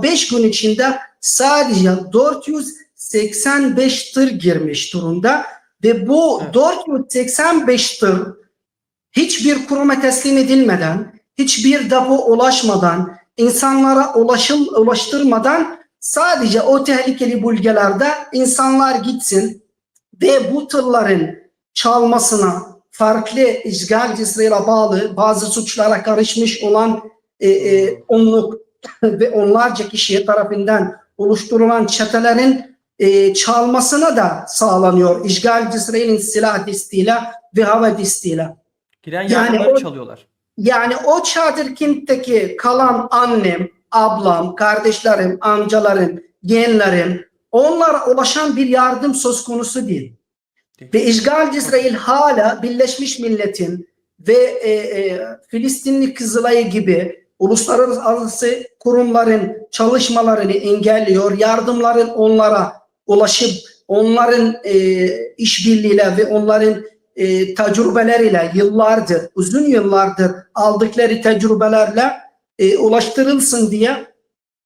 ama 5 gün içinde sadece 485 tır girmiş durumda ve bu Evet. 485 tır hiçbir kuruma teslim edilmeden, hiçbir depo ulaşmadan, insanlara ulaşım ulaştırmadan sadece o tehlikeli bölgelerde insanlar gitsin ve bu tırların çalmasına farklı işgalci İsrail'e bağlı bazı suçlara karışmış olan e, e, onluk ve onlarca kişi tarafından oluşturulan çetelerin e, çalmasına da sağlanıyor. İşgalci İsrail'in silah desteğiyle ve hava desteğiyle. Giren Yani o- çalıyorlar. Yani o çadır kentteki kalan annem, ablam, kardeşlerim, amcalarım, yeğenlerim onlara ulaşan bir yardım söz konusu değil. Değil. Ve işgalci İsrail hala Birleşmiş Millet'in ve e, e, Filistinli Kızılayı gibi uluslararası kurumların çalışmalarını engelliyor. Yardımların onlara ulaşıp onların e, işbirliğiyle ve onların e, tecrübeleriyle yıllardır, uzun yıllardır aldıkları tecrübelerle e, ulaştırılsın diye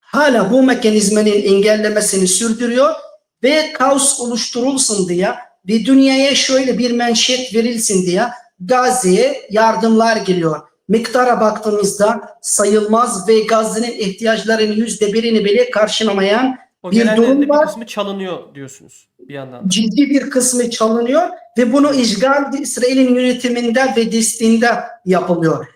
hala bu mekanizmanın engellemesini sürdürüyor ve kaos oluşturulsun diye ve dünyaya şöyle bir menşet verilsin diye Gazze'ye yardımlar geliyor. Miktara baktığımızda sayılmaz ve Gazze'nin ihtiyaçlarının yüzde birini bile karşılamayan O bir durum de bir var. kısmı çalınıyor diyorsunuz bir yandan. da. ciddi bir kısmı çalınıyor ve bunu işgal İsrail'in yönetiminde ve desteğinde yapılıyor.